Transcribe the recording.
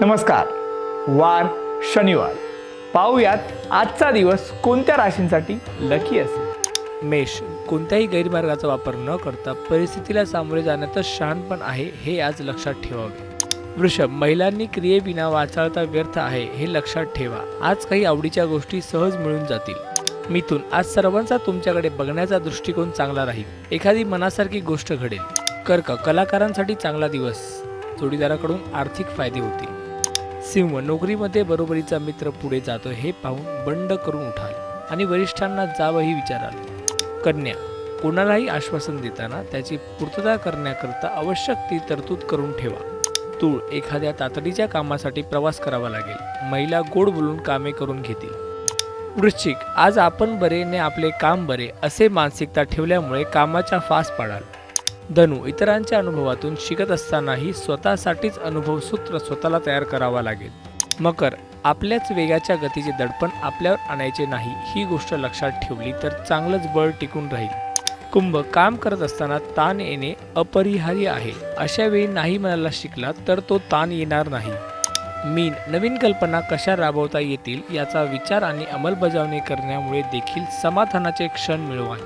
नमस्कार. वार शनिवार. पाहूयात आजचा दिवस कोणत्या राशींसाठी लकी असेल? मेष कोणत्याही गैरमार्गाचा वापर न करता परिस्थितीला सामोरे जाण्याचं शहाणपण आहे हे आज लक्षात ठेवावे. वृषभ महिलांनी क्रियेविना वाचाळता व्यर्थ आहे हे लक्षात ठेवा. आज काही आवडीच्या गोष्टी सहज मिळून जातील. मिथून आज सर्वांचा तुमच्याकडे बघण्याचा दृष्टिकोन चांगला राहील. एखादी मनासारखी गोष्ट घडेल. कर्क कलाकारांसाठी चांगला दिवस. जोडीदाराकडून आर्थिक फायदे होतील. सिंह नोकरीमध्ये बरोबरीचा मित्र पुढे जातो हे पाहून बंड करून उठाल आणि वरिष्ठांना जावंही विचाराल. कन्या कोणालाही आश्वासन देताना त्याची पूर्तता करण्याकरता आवश्यक ती तरतूद करून ठेवा. तूळ एखाद्या तातडीच्या कामासाठी प्रवास करावा लागेल. महिला गोड बोलून कामे करून घेतील. वृश्चिक आज आपण बरेने आपले काम बरे असे मानसिकता ठेवल्यामुळे कामाच्या फास पाडाल. धनु इतरांच्या अनुभवातून शिकत असतानाही स्वतःसाठीच अनुभव सूत्र स्वतःला तयार करावा लागेल. मकर आपल्याच वेगाच्या गतीचे दडपण आपल्यावर आणायचे नाही ही गोष्ट लक्षात ठेवली तर चांगलंच बळ टिकून राहील. कुंभ काम करत असताना ताण येणे अपरिहार्य आहे. अशा वेळी नाही म्हणायला शिकला तर तो ताण येणार नाही. मीन नवीन कल्पना कशा राबवता येतील याचा विचार आणि अंमलबजावणी करण्यामुळे देखील समाधानाचे क्षण मिळवाल.